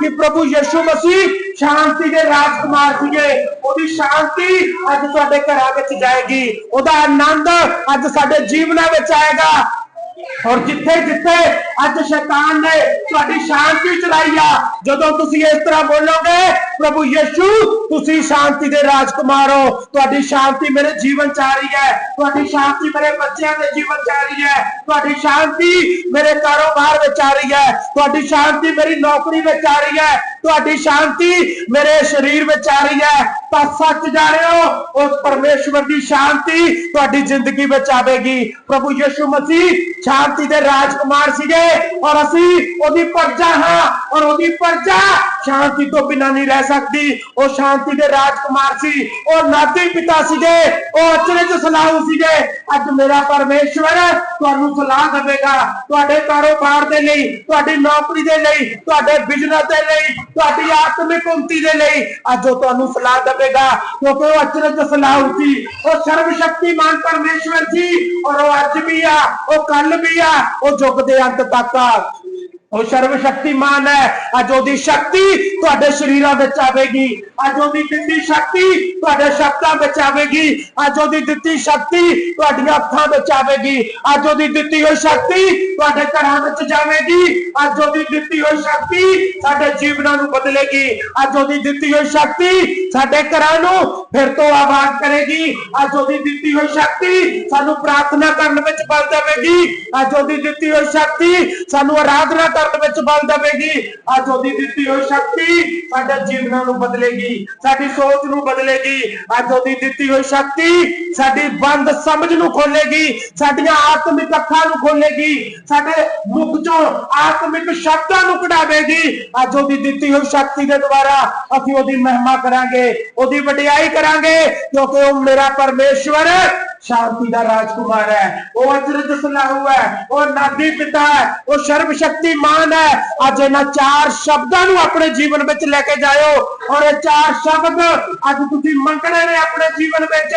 ਕਿ ਪ੍ਰਭੂ ਯਿਸੂ ਮਸੀਹ ਸ਼ਾਂਤੀ ਦੇ ਰਾਜਕੁਮਾਰ ਸੀਗੇ। ਉਹਦੀ ਸ਼ਾਂਤੀ ਅੱਜ ਤੁਹਾਡੇ ਘਰਾਂ ਵਿੱਚ ਜਾਏਗੀ। ਉਹਦਾ ਆਨੰਦ ਅੱਜ ਸਾਡੇ ਜੀਵਨਾਂ ਵਿੱਚ ਆਏਗਾ। ਔਰ ਜਿੱਥੇ ਜਿੱਥੇ ਅੱਜ ਸ਼ੈਤਾਨ ਨੇ ਤੁਹਾਡੀ ਸ਼ਾਂਤੀ ਚਲਾਈ ਆ, ਜਦੋਂ ਤੁਸੀਂ ਇਸ ਤਰ੍ਹਾਂ ਬੋਲੋਗੇ, ਪ੍ਰਭੂ ਯਿਸੂ, ਤੁਸੀਂ ਸ਼ਾਂਤੀ ਦੇ ਰਾਜਕੁਮਾਰ ਹੋ। ਤੁਹਾਡੀ ਸ਼ਾਂਤੀ ਮੇਰੇ ਜੀਵਨ ਚ ਆ ਰਹੀ ਹੈ ਤੁਹਾਡੀ ਸ਼ਾਂਤੀ ਮੇਰੇ ਬੱਚਿਆਂ ਦੇ ਜੀਵਨ ਚ ਆ ਰਹੀ ਹੈ ਤੁਹਾਡੀ ਸ਼ਾਂਤੀ ਮੇਰੇ ਕਾਰੋਬਾਰ ਵਿੱਚ ਆ ਰਹੀ ਹੈ ਤੁਹਾਡੀ ਸ਼ਾਂਤੀ ਮੇਰੀ ਨੌਕਰੀ ਵਿੱਚ ਆ ਰਹੀ ਹੈ ਤੁਹਾਡੀ ਸ਼ਾਂਤੀ ਮੇਰੇ ਸਰੀਰ ਵਿੱਚ ਆ ਰਹੀ ਹੈ ਤਾਂ ਸੱਚ ਜਾਣਿਓ ਉਸ ਪਰਮੇਸ਼ਵਰ ਦੀ ਸ਼ਾਂਤੀ ਤੁਹਾਡੀ ਜ਼ਿੰਦਗੀ ਵਿੱਚ ਆਵੇਗੀ ਪ੍ਰਭੂ ਯਿਸੂ ਮਸੀਹ ਸ਼ਾਂਤੀ ਦੇ ਰਾਜਕੁਮਾਰ ਸੀਗੇ ਔਰ ਅਸੀਂ ਉਹਦੀ ਪ੍ਰਜਾ ਹਾਂ ਔਰ ਉਹਦੀ ਪ੍ਰਜਾ ਸ਼ਾਂਤੀ ਤੋਂ ਬਿਨਾਂ ਨਹੀਂ ਰਹਿ ਸਕਦੀ ਉਹ ਸ਼ਾਂਤੀ ਦੇ ਰਾਜਕੁਮਾਰ ਸੀ ਉਹ ਨਾਤੀ ਪਿਤਾ ਸੀਗੇ, ਉਹ ਅਚਰਜ ਸਲਾਹੂ ਸੀਗੇ, ਅੱਜ ਮੇਰਾ ਪਰਮੇਸ਼ਵਰ ਤੁਹਾਨੂੰ ਸਲਾਹ ਦੇਵੇਗਾ, ਤੁਹਾਡੇ ਕਾਰੋਬਾਰ ਦੇ ਲਈ, ਤੁਹਾਡੀ ਨੌਕਰੀ ਦੇ ਲਈ, ਤੁਹਾਡੇ ਬਿਜ਼ਨਸ ਦੇ ਲਈ, ਤੁਹਾਡੀ ਆਤਮਿਕ ਉન્નਤੀ ਦੇ ਲਈ, ਅੱਜ ਉਹ ਤੁਹਾਨੂੰ ਸਲਾਹ ਦੇਵੇਗਾ। ਕਿਉਂਕਿ ਉਹ ਅਚਰਜ ਸਲਾਹ ਸੀ, ਉਹ ਸਰਵ ਸ਼ਕਤੀਮਾਨ ਪਰਮੇਸ਼ਵਰ ਸੀ, ਔਰ ਉਹ ਅੱਜ ਵੀ ਆ, ਉਹ ਕੱਲ ਵੀ ਆ, ਉਹ ਯੁੱਗ ਦੇ ਅੰਤ ਤੱਕ ਆ। ਉਹ ਸਰਵ ਸ਼ਕਤੀਮਾਨ ਹੈ। ਅੱਜ ਉਹਦੀ ਸ਼ਕਤੀ ਤੁਹਾਡੇ ਸਰੀਰਾਂ ਵਿੱਚ ਆਵੇਗੀ। ਅੱਜ ਉਹਦੀ ਦਿੱਤੀ ਸ਼ਕਤੀ ਤੁਹਾਡੇ ਸ਼ਬਦਾਂ ਵਿੱਚ ਆਵੇਗੀ। ਅੱਜ ਉਹਦੀ ਦਿੱਤੀ ਸ਼ਕਤੀ ਤੁਹਾਡੀਆਂ ਅੱਖਾਂ ਵਿੱਚ ਆਵੇਗੀ। ਅੱਜ ਉਹਦੀ ਦਿੱਤੀ ਹੋਈ ਸ਼ਕਤੀ ਤੁਹਾਡੇ ਘਰਾਂ ਵਿੱਚ ਜਾਵੇਗੀ। ਅੱਜ ਉਹਦੀ ਦਿੱਤੀ ਹੋਈ ਸ਼ਕਤੀ ਸਾਡੇ ਜੀਵਨਾਂ ਨੂੰ ਬਦਲੇਗੀ। ਅੱਜ ਉਹਦੀ ਦਿੱਤੀ ਹੋਈ ਸ਼ਕਤੀ ਸਾਡੇ ਘਰਾਂ ਨੂੰ ਫਿਰ ਤੋਂ ਆਵਾਜ਼ ਕਰੇਗੀ। ਅੱਜ ਉਹਦੀ ਦਿੱਤੀ ਹੋਈ ਸ਼ਕਤੀ ਸਾਨੂੰ ਪ੍ਰਾਰਥਨਾ ਕਰਨ ਵਿੱਚ ਬਲ ਦੇਵੇਗੀ। ਅੱਜ ਉਹਦੀ ਦਿੱਤੀ ਹੋਈ ਸ਼ਕਤੀ ਸਾਨੂੰ ਆਰਾਧਨਾ ਕਰਨ ਵਿੱਚ ਬਲ ਦੇਵੇਗੀ ਅੱਜ ਉਹਦੀ ਦਿੱਤੀ ਹੋਈ ਸ਼ਕਤੀ ਸਾਡੇ ਜੀਵਨਾਂ ਨੂੰ ਬਦਲੇਗੀ ਸਾਡੀ ਸੋਚ ਨੂੰ ਬਦਲੇਗੀ ਅੱਜ ਉਹਦੀ ਦਿੱਤੀ ਹੋਈ ਸ਼ਕਤੀ ਸਾਡੀ ਬੰਦ ਸਮਝ ਨੂੰ ਖੋਲੇਗੀ ਸਾਡੀਆਂ ਆਤਮਿਕ ਅੱਖਾਂ ਨੂੰ ਖੋਲੇਗੀ ਸਾਡੇ ਮੁਖ ਚੋਂ ਆਤਮਿਕ ਸ਼ਬਦਾਂ ਨੂੰ ਕਢਾਵੇਗੀ ਅੱਜ ਉਹਦੀ ਦਿੱਤੀ ਹੋਈ ਸ਼ਕਤੀ ਦੇ ਦੁਆਰਾ ਅਸੀਂ ਉਹਦੀ ਮਹਿਮਾ ਕਰਾਂਗੇ ਉਹਦੀ ਵਡਿਆਈ ਕਰਾਂਗੇ ਕਿਉਂਕਿ ਉਹ ਮੇਰਾ ਪਰਮੇਸ਼ਵਰ ਸ਼ਾਂਤੀ ਦਾ ਰਾਜਕੁਮਾਰ ਹੈ ਉਹ ਅਜਰਜ ਸਲਾਹੂ ਹੈ ਉਹ ਨਾਦੀ ਪਿਤਾ ਹੈ ਉਹ ਸਰਬ ਸ਼ਕਤੀਮਾਨ ਹੈ। ਅੱਜ ਇਹਨਾਂ ਚਾਰ ਸ਼ਬਦਾਂ ਨੂੰ ਆਪਣੇ ਜੀਵਨ ਵਿੱਚ ਲੈ ਕੇ ਜਾਇਓ। ਔਰ ਇਹ ਚਾਰ ਸ਼ਬਦ ਅੱਜ ਤੁਸੀਂ ਮੰਗਣੇ ਨੇ ਆਪਣੇ ਜੀਵਨ ਵਿੱਚ।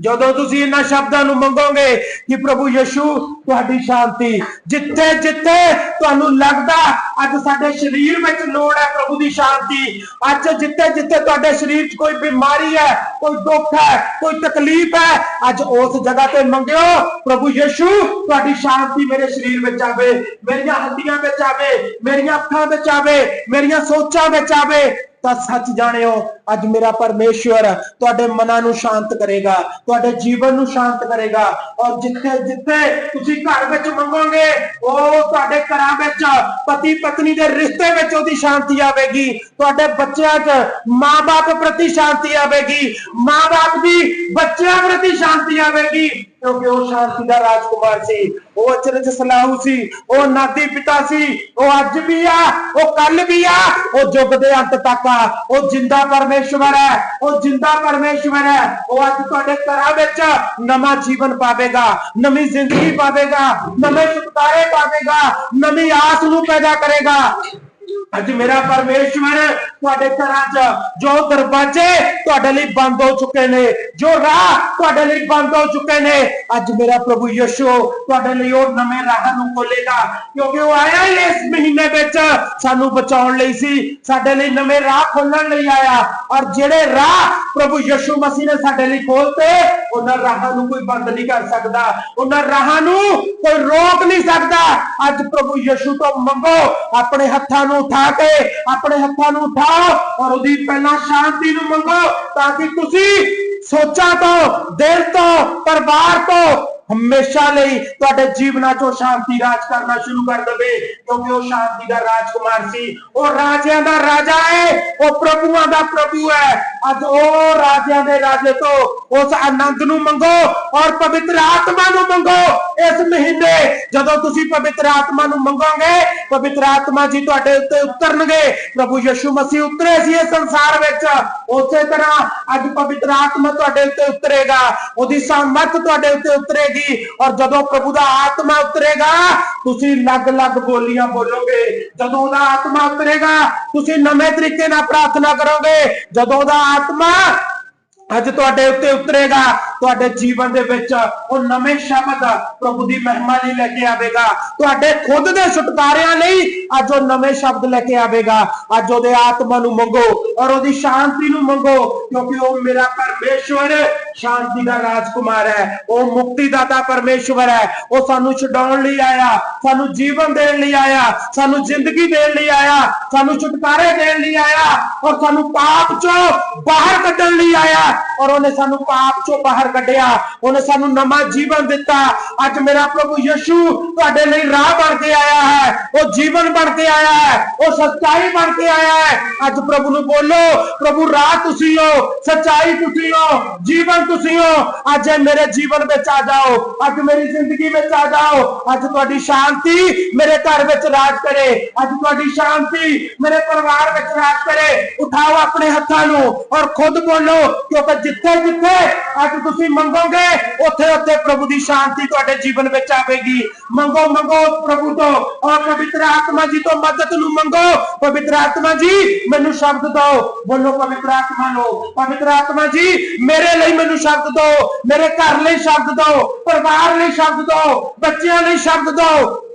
ਜਦੋਂ ਤੁਸੀਂ ਇਹਨਾਂ ਸ਼ਬਦਾਂ ਨੂੰ ਮੰਗੋਗੇ ਕਿ ਪ੍ਰਭੂ ਯਿਸੂ, ਤੁਹਾਡੀ ਸ਼ਾਂਤੀ ਜਿੱਥੇ ਜਿੱਥੇ ਤੁਹਾਨੂੰ ਲੱਗਦਾ, ਅੱਜ ਸਾਡੇ ਸਰੀਰ ਵਿੱਚ ਲੋੜ ਹੈ ਪ੍ਰਭੂ ਦੀ ਸ਼ਾਂਤੀ। ਅੱਜ ਜਿੱਥੇ ਜਿੱਥੇ ਤੁਹਾਡੇ ਸਰੀਰ 'ਚ ਕੋਈ ਬਿਮਾਰੀ ਹੈ, ਕੋਈ ਦੁੱਖ ਹੈ, ਕੋਈ ਤਕਲੀਫ ਹੈ, ਅੱਜ ਉਸ ਜਗ੍ਹਾ ਤੇ ਮੰਗਿਓ, ਪ੍ਰਭੂ ਯਿਸੂ, ਤੁਹਾਡੀ ਸ਼ਾਂਤੀ ਮੇਰੇ ਸਰੀਰ ਵਿੱਚ ਆਵੇ, ਮੇਰੀਆਂ ਹੱਡੀਆਂ ਵਿੱਚ ਆਵੇ, ਮੇਰੀਆਂ ਅੱਖਾਂ ਵਿੱਚ ਆਵੇ, ਮੇਰੀਆਂ ਸੋਚਾਂ ਵਿੱਚ ਆਵੇ। ਤਾਂ ਸੱਚ ਜਾਣਿਓ ਅੱਜ ਮੇਰਾ ਪਰਮੇਸ਼ਵਰ ਤੁਹਾਡੇ ਮਨਾਂ ਨੂੰ ਸ਼ਾਂਤ ਕਰੇਗਾ, ਤੁਹਾਡੇ ਜੀਵਨ ਨੂੰ ਸ਼ਾਂਤ ਕਰੇਗਾ ਔਰ ਜਿੱਥੇ ਜਿੱਥੇ ਤੁਸੀਂ ਘਰ ਵਿੱਚ ਮੰਗੋਗੇ, ਉਹ ਤੁਹਾਡੇ ਘਰਾਂ ਵਿੱਚ, ਪਤੀ ਪਤਨੀ ਦੇ ਰਿਸ਼ਤੇ ਵਿੱਚ ਉਹਦੀ ਸ਼ਾਂਤੀ ਆਵੇਗੀ, ਤੁਹਾਡੇ ਬੱਚਿਆਂ 'ਚ ਮਾਂ-ਬਾਪ ਪ੍ਰਤੀ ਸ਼ਾਂਤੀ ਆਵੇਗੀ, ਮਾਂ-ਬਾਪ ਦੀ ਬੱਚਿਆਂ ਪ੍ਰਤੀ ਸ਼ਾਂਤੀ ਆਵੇਗੀ, ਕਿਉਂਕਿ ਉਹ ਸ਼ਾਂਤੀ ਦਾ ਰਾਜਕੁਮਾਰ ਸੀ, ਉਹ ਅਚਰਜ ਸਲਾਹੂ ਸੀ, ਉਹ ਨਾਦੀ ਪਿਤਾ ਸੀ, ਉਹ ਅੱਜ ਵੀ ਆ, ਉਹ ਕੱਲ ਵੀ ਆ, ਉਹ ਯੁੱਗ ਦੇ ਅੰਤ ਤੱਕ ਆ, ਉਹ ਜਿੰਦਾ ਪਰਮੇਸ਼ਵਰ ਹੈ ਉਹ ਜਿੰਦਾ ਪਰਮੇਸ਼ਵਰ ਹੈ ਉਹ ਅੱਜ ਤੁਹਾਡੇ ਘਰਾਂ ਵਿੱਚ ਨਵਾਂ ਜੀਵਨ ਪਾਵੇਗਾ ਨਵੀਂ ਜ਼ਿੰਦਗੀ ਪਾਵੇਗਾ ਨਵੇਂ ਛੁਟਕਾਰੇ ਪਾਵੇਗਾ ਨਵੀਂ ਆਸ ਨੂੰ ਪੈਦਾ ਕਰੇਗਾ ਅੱਜ ਮੇਰਾ ਪਰਮੇਸ਼ਵਰ ਤੁਹਾਡੇ ਘਰਾਂ 'ਚ ਜੋ ਦਰਵਾਜ਼ੇ ਤੁਹਾਡੇ ਲਈ ਬੰਦ ਹੋ ਚੁੱਕੇ ਨੇ ਜੋ ਰਾਹ ਤੁਹਾਡੇ ਲਈ ਬੰਦ ਹੋ ਚੁੱਕੇ ਨੇ ਅੱਜ ਮੇਰਾ ਪ੍ਰਭੂ ਯਿਸੂ ਤੁਹਾਡੇ ਲਈ ਉਹ ਨਵੇਂ ਰਾਹਾਂ ਨੂੰ ਖੋਲੇਗਾ ਕਿਉਂਕਿ ਉਹ ਆਇਆ ਹੀ ਇਸ ਮਹੀਨੇ ਵਿੱਚ ਸਾਨੂੰ ਬਚਾਉਣ ਲਈ ਸੀ ਸਾਡੇ ਲਈ ਨਵੇਂ ਰਾਹ ਖੋਲਣ ਲਈ ਆਇਆ ਔਰ ਜਿਹੜੇ ਰਾਹ ਪ੍ਰਭੂ ਯਿਸੂ ਮਸੀਹ ਨੇ ਸਾਡੇ ਲਈ ਖੋਲਤੇ ਉਹਨਾਂ ਰਾਹਾਂ ਨੂੰ ਕੋਈ ਬੰਦ ਨਹੀਂ ਕਰ ਸਕਦਾ ਉਹਨਾਂ ਰਾਹਾਂ ਨੂੰ ਕੋਈ ਰੋਕ ਨਹੀਂ ਸਕਦਾ ਅੱਜ ਪ੍ਰਭੂ ਯਿਸੂ ਤੋਂ ਮੰਗੋ ਆਪਣੇ ਹੱਥਾਂ ਨੂੰ ਉਠਾ ਕੇ ਆਪਣੇ ਹੱਥਾਂ ਨੂੰ ਉਠਾਓ ਔਰ ਉਹਦੀ ਪਹਿਲਾਂ ਸ਼ਾਂਤੀ ਨੂੰ ਮੰਗੋ ਤਾਂ ਕਿ ਤੁਸੀਂ ਸੋਚਾਂ ਤੋਂ, ਦਿਲ ਤੋਂ, ਪਰਿਵਾਰ ਤੋਂ ਹਮੇਸ਼ਾ ਲਈ ਤੁਹਾਡੇ ਜੀਵਨਾਂ 'ਚੋਂ ਸ਼ਾਂਤੀ ਰਾਜ ਕਰਨਾ ਸ਼ੁਰੂ ਕਰ ਦੇਵੇ। ਕਿਉਂਕਿ ਉਹ ਸ਼ਾਂਤੀ ਦਾ ਰਾਜਕੁਮਾਰ ਸੀ। ਉਹ ਰਾਜਿਆਂ ਦਾ ਰਾਜਾ ਹੈ ਉਹ ਪ੍ਰਭੂਆਂ ਦਾ ਪ੍ਰਭੂ ਹੈ ਅੱਜ ਉਹ ਰਾਜਿਆਂ ਦੇ ਰਾਜੇ ਤੋਂ ਉਸ ਆਨੰਦ ਨੂੰ ਮੰਗੋ ਔਰ ਪਵਿੱਤਰ ਆਤਮਾ ਨੂੰ ਮੰਗੋ। ਇਸ ਮਹੀਨੇ ਜਦੋਂ ਤੁਸੀਂ ਪਵਿੱਤਰ ਆਤਮਾ ਨੂੰ ਮੰਗੋਗੇ, ਪਵਿੱਤਰ ਆਤਮਾ ਜੀ ਤੁਹਾਡੇ ਉੱਤੇ ਉਤਰਨਗੇ। ਪ੍ਰਭੂ ਯਿਸੂ ਮਸੀਹ ਉਤਰੇ ਸੀ ਇਸ ਸੰਸਾਰ ਵਿੱਚ। ਉਸੇ ਤਰ੍ਹਾਂ ਅੱਜ ਪਵਿੱਤਰ ਆਤਮਾ ਤੁਹਾਡੇ ਉੱਤੇ ਉਤਰੇਗਾ। ਉਹਦੀ ਸਾਮਰਥ ਤੁਹਾਡੇ ਉੱਤੇ ਉਤਰੇਗੀ। ਔਰ ਜਦੋਂ ਪ੍ਰਭੂ ਦਾ ਆਤਮਾ ਉਤਰੇਗਾ, ਤੁਸੀਂ ਅਲੱਗ-ਅਲੱਗ ਬੋਲੀਆਂ ਬੋਲੋਗੇ। ਜਦੋਂ ਦਾ ਆਤਮਾ ਉਤਰੇਗਾ, ਤੁਸੀਂ ਨਵੇਂ ਤਰੀਕੇ ਨਾਲ ਪ੍ਰਾਰਥਨਾ ਕਰੋਗੇ। ਜਦੋਂ ਦਾ ਆਤਮਾ ਅੱਜ ਤੁਹਾਡੇ ਉੱਤੇ ਉਤਰੇਗਾ ਤੁਹਾਡੇ ਜੀਵਨ ਦੇ ਵਿੱਚ ਉਹ ਨਵੇਂ ਸ਼ਬਦ ਪ੍ਰਭੂ ਦੀ ਮਹਿਮਾ ਲਈ ਲੈ ਕੇ ਆਵੇਗਾ। ਤੁਹਾਡੇ ਖੁਦ ਦੇ ਛੁਟਕਾਰਿਆਂ ਲਈ ਅੱਜ ਉਹ ਨਵੇਂ ਸ਼ਬਦ ਲੈ ਕੇ ਆਵੇਗਾ। ਅੱਜ ਉਹਦੇ ਆਤਮਾ ਨੂੰ ਮੰਗੋ ਔਰ ਉਹਦੀ ਸ਼ਾਂਤੀ ਨੂੰ ਮੰਗੋ, ਕਿਉਂਕਿ ਉਹ ਮੇਰਾ ਪਰਮੇਸ਼ਵਰ ਸ਼ਾਂਤੀ ਦਾ ਰਾਜਕੁਮਾਰ ਹੈ। ਉਹ ਮੁਕਤੀ ਦਾਤਾ ਪਰਮੇਸ਼ਵਰ ਹੈ। ਉਹ ਸਾਨੂੰ ਛਡਾਉਣ ਲਈ ਆਇਆ, ਸਾਨੂੰ ਜੀਵਨ ਦੇਣ ਲਈ ਆਇਆ, ਸਾਨੂੰ ਜ਼ਿੰਦਗੀ ਦੇਣ ਲਈ ਆਇਆ, ਸਾਨੂੰ ਛੁਟਕਾਰੇ ਦੇਣ ਲਈ ਆਇਆ ਔਰ ਸਾਨੂੰ ਪਾਪ ਚੋਂ ਬਾਹਰ ਕੱਢਣ ਲਈ ਆਇਆ ਔਰ ਉਹਨੇ ਸਾਨੂੰ ਪਾਪ ਚੋਂ ਬਾਹਰ ਕੱਢਿਆ ਉਹਨੇ ਸਾਨੂੰ ਨਵਾਂ ਜੀਵਨ ਦਿੱਤਾ ਅੱਜ ਮੇਰਾ ਪ੍ਰਭੂ ਯਿਸੂ ਤੁਹਾਡੇ ਲਈ ਰਾਹ ਬਣ ਕੇ ਆਇਆ ਹੈ ਉਹ ਜੀਵਨ ਬਣ ਕੇ ਆਇਆ ਹੈ ਉਹ ਸੱਚਾਈ ਬਣ ਕੇ ਆਇਆ ਹੈ ਅੱਜ ਪ੍ਰਭੂ ਨੂੰ ਬੋਲੋ ਪ੍ਰਭੂ ਰਾਹ ਤੁਸੀਂ ਹੋ ਸੱਚਾਈ ਤੁਸੀਂ ਹੋ ਜੀਵਨ ਤੁਸੀਂ ਹੋ ਅੱਜ ਇਹ ਮੇਰੇ ਜੀਵਨ ਵਿੱਚ ਆ ਜਾਓ ਅੱਜ ਮੇਰੀ ਜ਼ਿੰਦਗੀ ਵਿੱਚ ਆ ਜਾਓ ਅੱਜ ਤੁਹਾਡੀ ਸ਼ਾਂਤੀ ਮੇਰੇ ਘਰ ਵਿੱਚ ਰਾਜ ਕਰੇ ਅੱਜ ਤੁਹਾਡੀ ਸ਼ਾਂਤੀ ਮੇਰੇ ਪਰਿਵਾਰ ਵਿੱਚ ਰਾਜ ਕਰੇ ਉਠਾਓ ਆਪਣੇ ਹੱਥਾਂ ਨੂੰ ਔਰ ਖੁਦ ਬੋਲੋ ਕਿਉਂਕਿ ਜਿੱਥੇ ਜਿੱਥੇ ਅੱਜ ਤੁਸੀਂ ਤੁਸੀਂ ਮੰਗੋਗੇ, ਉੱਥੇ ਉੱਥੇ ਪ੍ਰਭੂ ਦੀ ਸ਼ਾਂਤੀ ਤੁਹਾਡੇ ਜੀਵਨ ਵਿੱਚ ਆਵੇਗੀ। ਮੰਗੋ ਮੰਗੋ ਪ੍ਰਭੂ ਤੋਂ, ਔਰ ਪਵਿੱਤਰ ਆਤਮਾ ਜੀ ਤੋਂ ਮਦਦ ਨੂੰ ਮੰਗੋ। ਪਵਿੱਤਰ ਆਤਮਾ ਜੀ, ਮੈਨੂੰ ਸ਼ਬਦ ਦਿਓ। ਬੋਲੋ, ਪਵਿੱਤਰ ਆਤਮਾ ਨੂੰ। ਪਵਿੱਤਰ ਆਤਮਾ ਜੀ, ਮੇਰੇ ਲਈ ਮੈਨੂੰ ਸ਼ਬਦ ਦਿਓ। ਮੇਰੇ ਘਰ ਲਈ ਸ਼ਬਦ ਦਿਓ। ਪਰਿਵਾਰ ਲਈ ਸ਼ਬਦ ਦਿਓ। ਬੱਚਿਆਂ ਲਈ ਸ਼ਬਦ ਦਿਓ।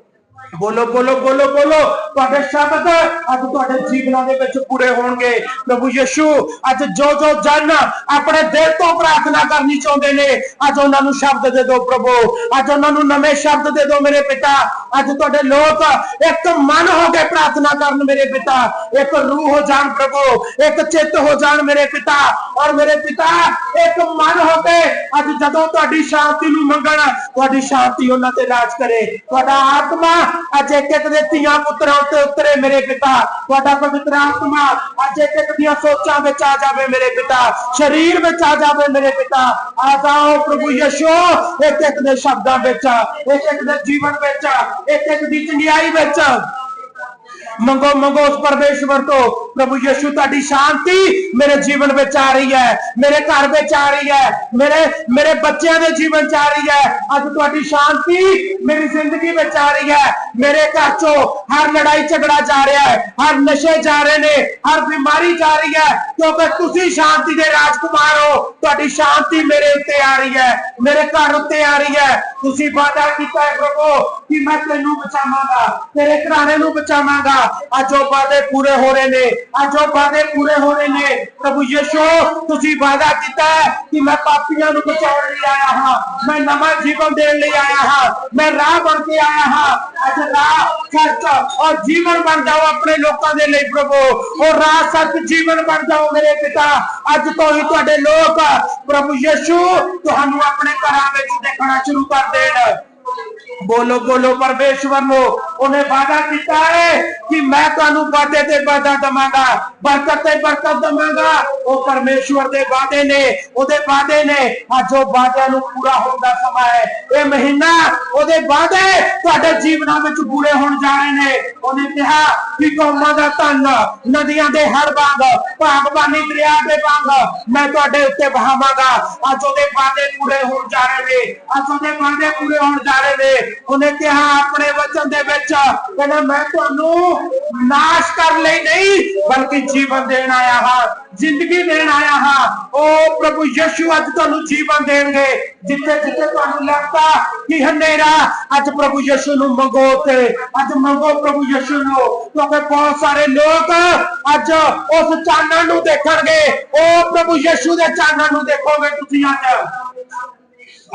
ਬੋਲੋ ਬੋਲੋ ਬੋਲੋ ਬੋਲੋ। ਤੁਹਾਡੇ ਸ਼ਬਦ ਅੱਜ ਤੁਹਾਡੇ ਜੀਵਨਾਂ ਦੇ ਵਿੱਚ ਪੂਰੇ ਹੋਣਗੇ। ਪ੍ਰਭੂ ਯਿਸੂ, ਅੱਜ ਜੋ ਜੋ ਜਨ ਆਪਣੇ ਦਿਲ ਤੋਂ ਪ੍ਰਾਰਥਨਾ ਕਰਨੀ ਚਾਹੁੰਦੇ ਨੇ, ਅੱਜ ਉਹਨਾਂ ਨੂੰ ਸ਼ਬਦ ਦੇ ਦਿਓ ਪ੍ਰਭੂ। ਅੱਜ ਉਹਨਾਂ ਨੂੰ ਨਵੇਂ ਸ਼ਬਦ ਦੇ ਦਿਓ ਮੇਰੇ ਪਿਤਾ। ਅੱਜ ਤੁਹਾਡੇ ਲੋਕ ਇੱਕ ਮਨ ਹੋ ਕੇ ਪ੍ਰਾਰਥਨਾ ਕਰਨ ਮੇਰੇ ਪਿਤਾ। ਇੱਕ ਰੂਹ ਹੋ ਜਾਣ ਪ੍ਰਭੂ, ਇੱਕ ਚਿੱਤ ਹੋ ਜਾਣ ਮੇਰੇ ਪਿਤਾ। ਔਰ ਮੇਰੇ ਪਿਤਾ, ਇੱਕ ਮਨ ਹੋ ਕੇ ਅੱਜ ਜਦੋਂ ਤੁਹਾਡੀ ਸ਼ਾਂਤੀ ਨੂੰ ਮੰਗਣ, ਤੁਹਾਡੀ ਸ਼ਾਂਤੀ ਉਹਨਾਂ ਤੇ ਰਾਜ ਕਰੇ। ਤੁਹਾਡਾ ਆਤਮਾ ਅੱਜ ਇੱਕ ਇੱਕ ਦੇ ਧੀਆਂ ਪੁੱਤਰਾਂ ਉੱਤੇ ਉਤਰੇ ਮੇਰੇ ਪਿਤਾ। ਤੁਹਾਡਾ ਪਵਿੱਤਰ ਆਤਮਾ ਅੱਜ ਇੱਕ ਇੱਕ ਦੀਆਂ ਸੋਚਾਂ ਵਿੱਚ ਆ ਜਾਵੇ ਮੇਰੇ ਪਿਤਾ। ਸਰੀਰ ਵਿੱਚ ਆ ਜਾਵੇ ਮੇਰੇ ਪਿਤਾ। ਆ ਜਾਓ ਪ੍ਰਭੂ ਯਸ਼ੋ, ਇੱਕ ਇੱਕ ਦੇ ਸ਼ਬਦਾਂ ਵਿੱਚ, ਇੱਕ ਇੱਕ ਦੇ ਜੀਵਨ ਵਿੱਚ, ਇੱਕ ਇੱਕ ਦੀ ਚੰਗਿਆਈ ਵਿੱਚ। ਮੰਗੋ ਮੰਗੋ ਉਸ ਪਰਮੇਸ਼ਵਰ ਤੋਂ ਪ੍ਰਭੂ ਯਿਸੂ ਤੁਹਾਡੀ ਸ਼ਾਂਤੀ ਮੇਰੇ ਜੀਵਨ ਵਿੱਚ ਆ ਰਹੀ ਹੈ ਮੇਰੇ ਘਰ ਵਿੱਚ ਆ ਰਹੀ ਹੈ ਮੇਰੇ ਮੇਰੇ ਬੱਚਿਆਂ ਦੇ ਜੀਵਨ ਚ ਆ ਰਹੀ ਹੈ ਅੱਜ ਤੁਹਾਡੀ ਸ਼ਾਂਤੀ ਮੇਰੀ ਜ਼ਿੰਦਗੀ ਵਿੱਚ ਆ ਰਹੀ ਹੈ ਮੇਰੇ ਘਰ ਚੋਂ ਹਰ ਲੜਾਈ ਝਗੜਾ ਜਾ ਰਿਹਾ ਹੈ ਹਰ ਨਸ਼ੇ ਜਾ ਰਹੇ ਨੇ ਹਰ ਬਿਮਾਰੀ ਜਾ ਰਹੀ ਹੈ ਕਿਉਂਕਿ ਤੁਸੀਂ ਸ਼ਾਂਤੀ ਦੇ ਰਾਜਕੁਮਾਰ ਹੋ ਤੁਹਾਡੀ ਸ਼ਾਂਤੀ ਮੇਰੇ ਉੱਤੇ ਆ ਰਹੀ ਹੈ ਮੇਰੇ ਘਰ ਉੱਤੇ ਆ ਰਹੀ ਹੈ ਤੁਸੀਂ ਵਾਅਦਾ ਕੀਤਾ ਹੈ ਪ੍ਰਭੂ ਕਿ ਮੈਂ ਤੈਨੂੰ ਬਚਾਵਾਂਗਾ, ਤੇਰੇ ਘਰਾਣੇ ਨੂੰ ਬਚਾਵਾਂਗਾ। ਅੱਜ ਉਹ ਵਾਅਦੇ ਪੂਰੇ ਹੋ ਰਹੇ ਨੇ, ਅੱਜ ਉਹ ਵਾਅਦੇ ਪੂਰੇ ਹੋ ਰਹੇ ਨੇ। ਪ੍ਰਭੂ ਯਿਸੂ, ਤੁਸੀਂ ਵਾਅਦਾ ਕੀਤਾ ਕਿ ਮੈਂ ਪਾਪੀਆਂ ਨੂੰ ਬਚਾਉਣ ਲਈ ਆਇਆ ਹਾਂ, ਮੈਂ ਨਵਾਂ ਜੀਵਨ ਦੇਣ ਲਈ ਆਇਆ ਹਾਂ, ਮੈਂ ਰਾਹ ਬਣ ਕੇ ਆਇਆ ਹਾਂ। ਅੱਜ ਰਾਹ ਸੱਚ ਔਰ ਜੀਵਨ ਬਣ ਜਾਓ ਆਪਣੇ ਲੋਕਾਂ ਦੇ ਲਈ ਪ੍ਰਭੂ। ਉਹ ਰਾਹ ਸੱਚ ਜੀਵਨ ਬਣ ਜਾਓ ਮੇਰੇ ਪਿਤਾ। ਅੱਜ ਤੋਂ ਹੀ ਤੁਹਾਡੇ ਲੋਕ ਪ੍ਰਭੂ ਯਿਸੂ ਤੁਹਾਨੂੰ ਆਪਣੇ ਘਰਾਂ ਵਿੱਚ ਦੇਖਣਾ ਸ਼ੁਰੂ ਕਰ ਦੇਣ। बोलो बोलो परवेश वर्मो ਉਹਨੇ ਵਾਅਦਾ ਕੀਤਾ ਹੈ ਕਿ ਮੈਂ ਤੁਹਾਨੂੰ ਵਾਅਦੇ ਤੇ ਵਾਅਦਾ ਦਵਾਂਗਾ, ਬਰਕਤ ਤੇ ਬਰਕਤ ਦਵਾਂਗਾ। ਉਹ ਪਰਮੇਸ਼ਵਰ ਦੇ ਵਾਅਦੇ ਨੇ, ਉਹਦੇ ਵਾਅਦੇ ਨੇ। ਅੱਜ ਉਹ ਵਾਅਦਿਆਂ ਨੂੰ ਪੂਰਾ ਹੋਣ ਦਾ ਸਮਾਂ ਹੈ। ਇਹ ਮਹੀਨਾ ਉਹਦੇ ਵਾਅਦੇ ਤੁਹਾਡੇ ਜੀਵਨਾਂ ਵਿੱਚ ਪੂਰੇ ਹੋਣ ਜਾ ਰਹੇ ਨੇ। ਉਹਨੇ ਕਿਹਾ ਕਿ ਕੌਮਾਂ ਦਾ ਧਨ, ਨਦੀਆਂ ਦੇ ਹੜ ਵਾਂਗ, ਭਾਗਵਾਨੀ ਦਰਿਆ ਦੇ ਵਾਂਗ ਮੈਂ ਤੁਹਾਡੇ ਉੱਤੇ ਵਹਾਵਾਂਗਾ। ਅੱਜ ਉਹਦੇ ਵਾਅਦੇ ਪੂਰੇ ਹੋਣ ਜਾ ਰਹੇ ਨੇ। ਅੱਜ ਉਹਦੇ ਵਾਅਦੇ ਪੂਰੇ ਹੋਣ ਜਾ ਰਹੇ ਨੇ। ਉਹਨੇ ਕਿਹਾ, ਆਪਣੇ ਵਚਨ ਦੇ ਵਿੱਚ ਕਹਿੰਦਾ, ਮੈਂ ਤੁਹਾਨੂੰ ਨਾਸ਼ ਕਰਨ ਲਈ ਨਹੀਂ, ਬਲਕਿ ਜੀਵਨ ਦੇਣ ਆਇਆ ਹਾਂ, ਜ਼ਿੰਦਗੀ ਦੇਣ ਆਇਆ ਹਾਂ। ਉਹ ਪ੍ਰਭੂ ਯਿਸੂ, ਅੱਜ ਤੁਹਾਨੂੰ ਜੀਵਨ ਦੇਣਗੇ। ਜਿੱਥੇ ਜਿੱਥੇ ਤੁਹਾਨੂੰ ਲੱਗਦਾ ਕਿ ਹਨੇਰਾ, ਅੱਜ ਪ੍ਰਭੂ ਯਿਸੂ ਨੂੰ ਮੰਗੋ ਤੇ ਅੱਜ ਮੰਗੋ ਪ੍ਰਭੂ ਯਿਸੂ ਨੂੰ, ਕਿਉਂਕਿ ਬਹੁਤ ਸਾਰੇ ਲੋਕ ਅੱਜ ਉਸ ਚਾਨਣ ਨੂੰ ਦੇਖਣਗੇ। ਉਹ ਪ੍ਰਭੂ ਯਿਸੂ ਦੇ ਚਾਨਣ ਨੂੰ ਦੇਖੋਗੇ ਤੁਸੀਂ ਅੱਜ।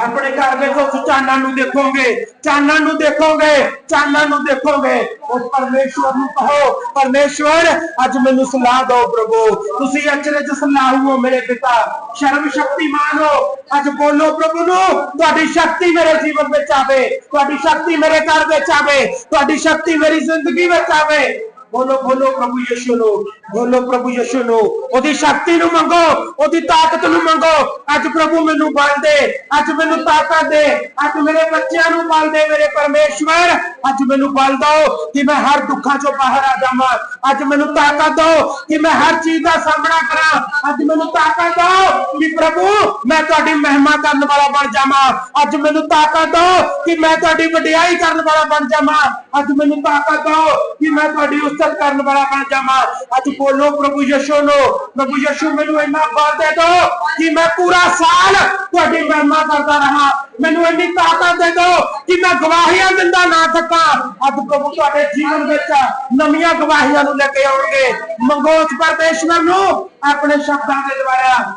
ਆਪਣੇ ਘਰ ਵਿੱਚ ਚਾਨਣ ਨੂੰ ਦੇਖੋਗੇ, ਚਾਨਣ ਨੂੰ ਦੇਖੋਗੇ, ਚਾਨਣ ਨੂੰ ਦੇਖੋਗੇ। ਉਸ ਪਰਮੇਸ਼ਵਰ ਨੂੰ ਕਹੋ, ਪਰਮੇਸ਼ਵਰ, ਅੱਜ ਮੈਨੂੰ ਸਲਾਹ ਦਿਓ ਪ੍ਰਭੂ। ਤੁਸੀਂ ਅਚਰਜ ਸਲਾਹੂ ਹੋ, ਮੇਰੇ ਪਿਤਾ। ਸ਼ਰਮ ਸ਼ਕਤੀਮਾਨ ਹੋ ਅੱਜ ਬੋਲੋ ਪ੍ਰਭੂ ਨੂੰ, ਤੁਹਾਡੀ ਸ਼ਕਤੀ ਮੇਰੇ ਜੀਵਨ ਵਿੱਚ ਆਵੇ। ਤੁਹਾਡੀ ਸ਼ਕਤੀ ਮੇਰੇ ਘਰ ਵਿੱਚ ਆਵੇ। ਤੁਹਾਡੀ ਸ਼ਕਤੀ ਮੇਰੀ ਜ਼ਿੰਦਗੀ ਵਿੱਚ ਆਵੇ। ਬੋਲੋ ਬੋਲੋ ਪ੍ਰਭੂ ਯਿਸੂ ਨੂੰ, ਬੋਲੋ ਪ੍ਰਭੂ ਯਿਸੂ ਨੂੰ। ਉਹਦੀ ਸ਼ਕਤੀ ਨੂੰ ਮੰਗੋ, ਉਹਦੀ ਤਾਕਤ ਨੂੰ ਮੰਗੋ। ਅੱਜ ਪ੍ਰਭੂ ਮੈਨੂੰ ਬਲ ਦੇ, ਅੱਜ ਮੈਨੂੰ ਤਾਕਤ ਦੇ, ਅੱਜ ਮੇਰੇ ਬੱਚਿਆਂ ਨੂੰ ਬਲ ਦੇ ਮੇਰੇ ਪਰਮੇਸ਼ਵਰ। ਅੱਜ ਮੈਨੂੰ ਬਲ ਦਿਓ ਕਿ ਮੈਂ ਹਰ ਦੁੱਖਾਂ ਚੋਂ ਬਾਹਰ ਆ ਜਾਵਾਂ। ਅੱਜ ਮੈਨੂੰ ਤਾਕਤ ਦਿਓ ਕਿ ਮੈਂ ਹਰ ਚੀਜ਼ ਦਾ ਸਾਹਮਣਾ ਕਰਾਂ ਅੱਜ ਮੈਨੂੰ ਤਾਕਤ ਦਿਓ ਕਿ ਪ੍ਰਭੂ ਮੈਂ ਤੁਹਾਡੀ ਮਹਿਮਾ ਕਰਨ ਵਾਲਾ ਬਣ ਜਾਵਾਂ ਅੱਜ ਮੈਨੂੰ ਤਾਕਤ ਦਿਓ ਕਿ ਮੈਂ ਤੁਹਾਡੀ ਵਡਿਆਈ ਕਰਨ ਵਾਲਾ ਬਣ ਜਾਵਾਂ ਅੱਜ ਮੈਨੂੰ ਤਾਕਤ ਦਿਓ ਕਿ ਮੈਂ ਤੁਹਾਡੀ ਉਸਤਤ ਹਾਸਲ ਕਰਨ ਵਾਲਾ ਬਣ ਜਾਵਾਂ ਅੱਜ ਬੋਲੋ ਪ੍ਰਭੂ ਯਿਸੂ ਨੂੰ ਪ੍ਰਭੂ ਯਿਸੂ ਮੈਨੂੰ ਇੰਨਾ ਬਲ ਦੇ ਦਿਓ ਕਿ ਮੈਂ ਪੂਰਾ ਸਾਲ ਤੁਹਾਡੀ ਮਹਿਮਾ ਕਰਦਾ ਰਹਾ ਮੈਨੂੰ ਇੰਨੀ ਤਾਕਤ ਦੇ ਦਿਓ ਕਿ ਮੈਂ ਗਵਾਹੀਆਂ ਦਿੰਦਾ ਨਾ ਥੱਕਾਂ ਅੱਜ ਪ੍ਰਭੂ ਤੁਹਾਡੇ ਜੀਵਨ ਵਿੱਚ ਨਵੀਆਂ ਗਵਾਹੀਆਂ ਨੂੰ ਲੈ ਕੇ ਆਉਣਗੇ। ਮੰਗੋ ਉਸ ਪਰਮੇਸ਼ਵਰ ਨੂੰ ਆਪਣੇ ਸ਼ਬਦਾਂ ਦੇ ਦੁਆਰਾ।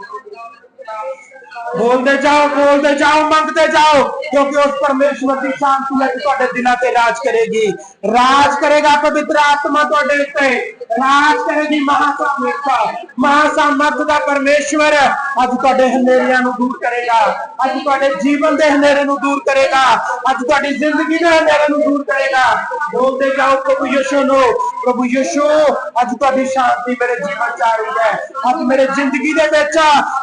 ਬੋਲਦੇ ਜਾਓ ਬੋਲਦੇ ਜਾਓ ਮੰਗਦੇ ਜਾਓ ਕਿਉਂਕਿ ਉਸ ਪਰਮੇਸ਼ਵਰ ਦੀ ਸ਼ਾਂਤੀ ਅੱਜ ਤੁਹਾਡੇ ਦਿਲਾਂ ਤੇ ਰਾਜ ਕਰੇਗੀ ਰਾਜ ਕਰੇਗਾ ਪਵਿੱਤਰ ਆਤਮਾ ਤੁਹਾਡੇ ਉੱਤੇ ਰਾਜ ਕਰੇਗੀ ਮਹਾਸਾਮਰਥਾ ਮਹਾਸਾਮਰਥ ਦਾ ਪਰਮੇਸ਼ਵਰ ਅੱਜ ਤੁਹਾਡੇ ਹਨੇਰਿਆਂ ਨੂੰ ਦੂਰ ਕਰੇਗਾ ਅੱਜ ਤੁਹਾਡੇ ਜੀਵਨ ਦੇ ਹਨੇਰੇ ਨੂੰ ਦੂਰ ਕਰੇਗਾ ਅੱਜ ਤੁਹਾਡੀ ਜ਼ਿੰਦਗੀ ਦੇ ਹਨੇਰੇ ਨੂੰ ਦੂਰ ਕਰੇਗਾ ਬੋਲਦੇ ਜਾਓ ਪ੍ਰਭੂ ਯਿਸੂ ਨੂੰ ਪ੍ਰਭੂ ਯਿਸੂ ਅੱਜ ਤੁਹਾਡੀ ਸ਼ਾਂਤੀ ਮੇਰੇ ਜੀਵਨ ਚ ਆ ਰਹੀ ਹੈ ਅੱਜ ਮੇਰੇ ਜ਼ਿੰਦਗੀ ਦੇ ਵਿੱਚ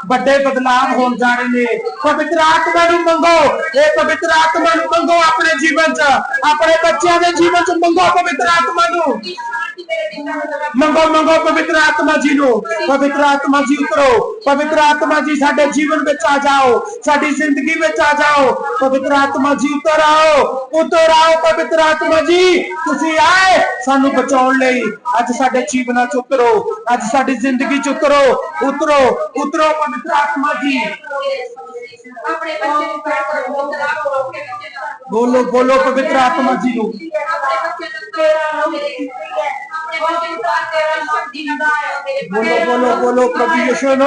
ਵੱਡੇ ਬਦਲਾਅ ਹੋਣ ਜਾ ਰਹੇ ਨੇ ਪਵਿੱਤਰ ਆਤਮਾ ਨੂੰ ਮੰਗੋ ਇਹ ਪਵਿੱਤਰ ਆਤਮਾ ਨੂੰ ਮੰਗੋ ਆਪਣੇ ਜੀਵਨ ਚ ਆਪਣੇ ਬੱਚਿਆਂ ਦੇ ਜੀਵਨ ਚ ਮੰਗੋ ਪਵਿੱਤਰ ਆਤਮਾ ਨੂੰ ਮੰਗੋ ਮੰਗੋ ਪਵਿੱਤਰ ਆਤਮਾ ਜੀ ਨੂੰ ਪਵਿੱਤਰ ਆਤਮਾ ਜੀ ਉਤਰੋ ਪਵਿੱਤਰ ਆਤਮਾ ਜੀ ਸਾਡੇ ਜੀਵਨ ਵਿੱਚ ਆ ਜਾਓ ਸਾਡੀ ਜ਼ਿੰਦਗੀ ਵਿੱਚ ਆ ਜਾਓ ਪਵਿੱਤਰ ਆਤਮਾ ਜੀ ਉਤਰ ਆਓ ਉਤਰ ਆਓ ਪਵਿੱਤਰ ਆਤਮਾ ਜੀ ਤੁਸੀਂ ਆਏ ਸਾਨੂੰ ਬਚਾਉਣ ਲਈ ਅੱਜ ਸਾਡੇ ਜੀਵਨਾਂ 'ਚ ਉਤਰੋ ਅੱਜ ਸਾਡੀ ਜ਼ਿੰਦਗੀ 'ਚ ਉਤਰੋ ਉਤਰੋ ਉਤਰੋ ਪਵਿੱਤਰ ਆਤਮਾ ਜੀ ਆਪਣੇ ਬੱਚੇ ਨੂੰ ਪੈਰ ਕਰੋ ਬੋਲਦਾ ਆਪਣੇ ਬੱਚੇ ਨੂੰ ਬੋਲੋ ਬੋਲੋ ਪਵਿੱਤਰ ਆਤਮਾ ਜੀ ਨੂੰ ਆਪਣੇ ਬੱਚੇ ਨੂੰ बोलो बोलो बोलो, प्रभु यीशु नो,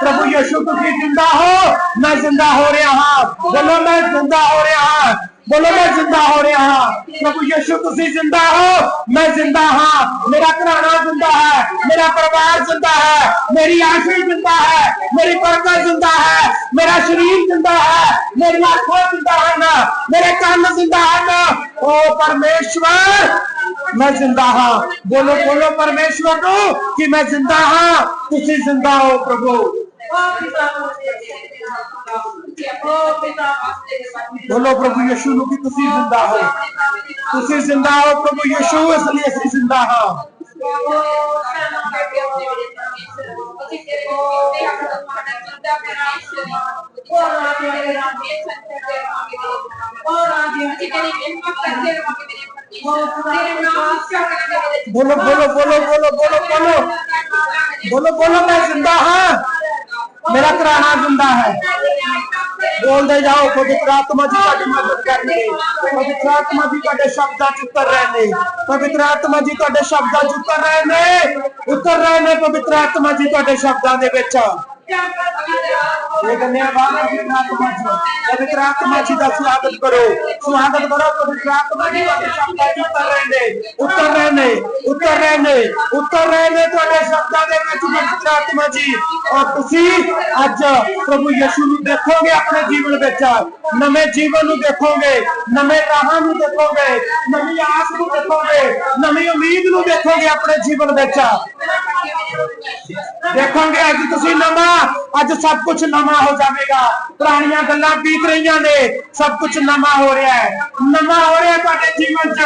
प्रभु यीशु तुसी ज़िंदा हो, मैं ज़िंदा हो रहा हाँ। बोलो, मैं ज़िंदा हो रहा हाँ। बोलो, मैं ज़िंदा हो रहा हाँ। प्रभु यशु तुम ज़िंदा हो, मैं ज़िंदा हाँ। मेरा घराना ज़िंदा है, मेरा परिवार ज़िंदा है, मेरी आशी ज़िंदा है, मेरी परका ज़िंदा है, मेरा शरीर ज़िंदा है, मेरी आँखों ज़िंदा है ना, मेरे कान ज़िंदा है ना। ओ परमेश्वर मैं ज़िंदा हाँ। बोलो बोलो परमेश्वर को कि मैं ज़िंदा हाँ। तुसी ज़िंदा हो, प्रभु। बोलो प्रभु यीशु नु की तुसी ज़िंदा हो। तुसी ज़िंदा हो, प्रभु यीशु, इसलिए असि ज़िंदा हो। ਪ੍ਰਭੂ ਯਿਸੂ ਨੂੰ ਕਿ ਤੁਸੀਂ ਜ਼ਿੰਦਾ ਹੋ ਤੁਸੀਂ ਜ਼ਿੰਦਾ ਹੋ ਪ੍ਰਭੂ ਯਿਸੂ ਇਸ ਲਈ ਅਸੀਂ ਜ਼ਿੰਦਾ ਹਾਂ ਬੋਲੋ ਬੋਲੋ ਬੋਲੋ ਬੋਲੋ ਬੋਲੋ ਬੋਲੋ ਬੋਲੋ ਬੋਲੋ ਮੈਂ ਜ਼ਿੰਦਾ ਹਾਂ ਮੇਰਾ ਘਰਾਣਾ ਜ਼ਿੰਦਾ ਹੈ ਬੋਲਦੇ ਜਾਓ ਪਵਿੱਤਰ ਆਤਮਾ ਜੀ ਤੁਹਾਡੀ ਮਦਦ ਕਰਨਗੇ ਪਵਿੱਤਰ ਆਤਮਾ ਜੀ ਤੁਹਾਡੇ ਸ਼ਬਦਾਂ ਚ ਉਤਰ ਰਹੇ ਨੇ ਪਵਿੱਤਰ ਆਤਮਾ ਜੀ ਤੁਹਾਡੇ ਸ਼ਬਦਾਂ ਚ ਉਤਰ ਰਹੇ ਨੇ ਉਤਰ ਰਹੇ ਨੇ ਪਵਿੱਤਰ ਆਤਮਾ ਜੀ ਤੁਹਾਡੇ ਸ਼ਬਦਾਂ ਦੇ ਵਿੱਚ प्रभु यशु देखोगे अपने जीवन नवे जीवन देखोगे, नवे राह देखोगे, नवी आस नवी उम्मीद नोगे अपने जीवन ਦੇਖੋਗੇ ਅੱਜ ਤੁਸੀਂ ਨਵਾਂ ਅੱਜ ਸਭ ਕੁਝ ਨਵਾਂ ਹੋ ਜਾਵੇਗਾ ਪੁਰਾਣੀਆਂ ਗੱਲਾਂ ਬੀਤ ਰਹੀਆਂ ਨੇ ਸਭ ਕੁਝ ਨਵਾਂ ਹੋ ਰਿਹਾ ਹੈ ਨਵਾਂ ਹੋ ਰਿਹਾ ਤੁਹਾਡੇ ਜੀਵਨ 'ਚ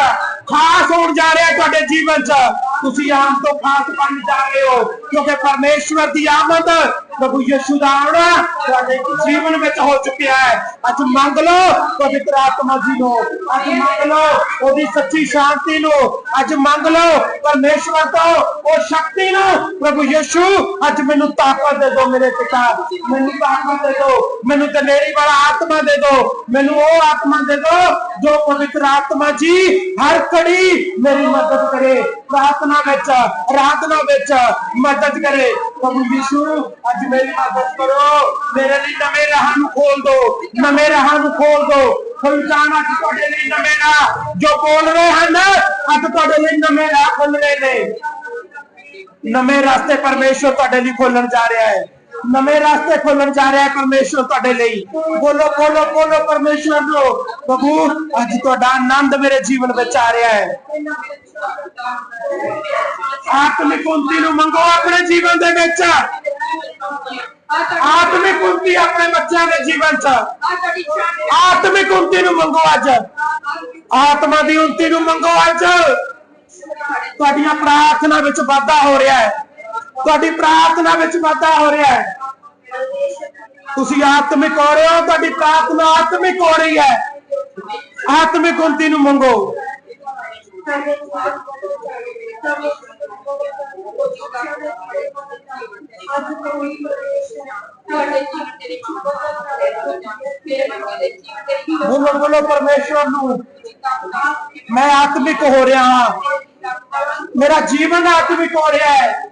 ਖਾਸ ਹੋਣ ਜਾ ਰਿਹਾ ਤੁਹਾਡੇ ਜੀਵਨ 'ਚ ਤੁਸੀਂ ਆਮ ਤੋਂ ਖਾਸ ਬਣ ਜਾ ਰਹੇ ਹੋ ਕਿਉਂਕਿ ਪਰਮੇਸ਼ਵਰ ਦੀ ਆਮਦ ਪ੍ਰਭੂ ਯਿਸੂ ਦਾ ਆਉਣਾ ਤੁਹਾਡੇ ਜੀਵਨ ਵਿੱਚ ਹੋ ਚੁੱਕਿਆ ਹੈ ਅੱਜ ਮੰਗ ਲਓ ਪਵਿੱਤਰ ਆਤਮਾ ਜੀ ਨੂੰ ਅੱਜ ਮੰਗ ਲਓ, ਉਹਦੀ ਸੱਚੀ ਸ਼ਾਂਤੀ ਨੂੰ ਅੱਜ ਮੰਗ ਲਓ, ਪਰਮੇਸ਼ਵਰ ਤੋਂ ਉਹ ਸ਼ਕਤੀ ਨੂੰ, ਪ੍ਰਭੂ ਯਿਸੂ, ਅੱਜ ਮੈਨੂੰ ਤਾਕਤ ਦੇ ਦਿਓ ਮੇਰੇ ਪਿਤਾ, ਮੈਨੂੰ ਤਾਕਤ ਦੇ ਦਿਓ, ਮੈਨੂੰ ਦਲੇਰੀ ਵਾਲਾ ਆਤਮਾ ਦੇ ਦਿਓ, ਮੈਨੂੰ ਉਹ ਆਤਮਾ ਦੇ ਦਿਓ ਜੋ ਪਵਿੱਤਰ ਆਤਮਾ ਜੀ ਹਰ ਘੜੀ ਮੇਰੀ ਮਦਦ ਕਰੇ, ਪ੍ਰਾਰਥਨਾ ਵਿੱਚ ਆਰਾਧਨਾ ਵਿੱਚ ਮਦਦ ਕਰੇ। प्रभु यीशु आज मेरी मदद करो मेरे लिए नवे राह खोल दो नवे राह खोल दो ਸੰਸਾਨਾ ਕਿ ਤੁਹਾਡੇ ਲਈ ਨਵੇਂ ਰਾਹ ਜੋ ਬੋਲ ਰਹੇ ਹਨ ਅੱਜ ਤੁਹਾਡੇ ਲਈ ਨਵੇਂ ਰਾਹ ਖੁੱਲ ਰਹੇ ਨੇ ਨਵੇਂ ਰਸਤੇ ਪਰਮੇਸ਼ਰ ਤੁਹਾਡੇ ਲਈ ਖੋਲਣ ਜਾ ਰਿਹਾ ਹੈ ਨਵੇਂ ਰਸਤੇ ਖੋਲਣ ਜਾ ਰਿਹਾ ਹੈ ਪਰਮੇਸ਼ਵਰ ਤੁਹਾਡੇ ਲਈ। ਬੋਲੋ ਬੋਲੋ ਬੋਲੋ ਪਰਮੇਸ਼ਵਰ ਨੂੰ। ਪ੍ਰਭੂ ਅੱਜ ਤੁਹਾਡਾ ਆਨੰਦ ਮੇਰੇ ਜੀਵਨ ਵਿੱਚ ਆ ਰਿਹਾ ਹੈ। ਆਤਮਿਕ ਉਨਤੀ ਨੂੰ ਮੰਗੋ ਆਪਣੇ ਜੀਵਨ ਦੇ ਵਿੱਚ। ਆਤਮਿਕ ਉਨਤੀ ਆਪਣੇ ਬੱਚਿਆਂ ਦੇ ਜੀਵਨ 'ਚ। ਆਤਮਿਕ ਉਨਤੀ ਨੂੰ ਮੰਗੋ ਅੱਜ। ਆਤਮਾ ਦੀ ਉਨਤੀ ਨੂੰ ਮੰਗੋ ਅੱਜ। ਤੁਹਾਡੀਆਂ ਪ੍ਰਾਰਥਨਾ ਵਿੱਚ ਵਾਧਾ ਹੋ ਰਿਹਾ ਹੈ। ਤੁਹਾਡੀ ਪ੍ਰਾਰਥਨਾ ਵਿੱਚ ਵਾਧਾ ਹੋ ਰਿਹਾ ਹੈ। ਤੁਸੀਂ ਆਤਮਿਕ ਹੋ ਰਹੇ ਹੋ, ਤੁਹਾਡੀ ਪ੍ਰਾਰਥਨਾ ਆਤਮਿਕ ਹੋ ਰਹੀ ਹੈ। ਆਤਮਿਕ ਉਨਤੀ ਨੂੰ ਮੰਗੋ। ਅੱਜ ਕੋਈ ਤੁਹਾਡੇ ਜੀਵਨ ਦੇ ਵਿੱਚ ਮੇਰੇ ਬੱਚੇ ਦੇ ਜੀਵਨ ਦੇ ਵਿੱਚ ਬੋਲੋ ਬੋਲੋ ਪਰਮੇਸ਼ਵਰ ਨੂੰ। ਮੈਂ ਆਤਮਿਕ ਹੋ ਰਿਹਾ ਹਾਂ। ਮੇਰਾ ਜੀਵਨ ਆਤਮਿਕ ਹੋ ਰਿਹਾ ਹੈ।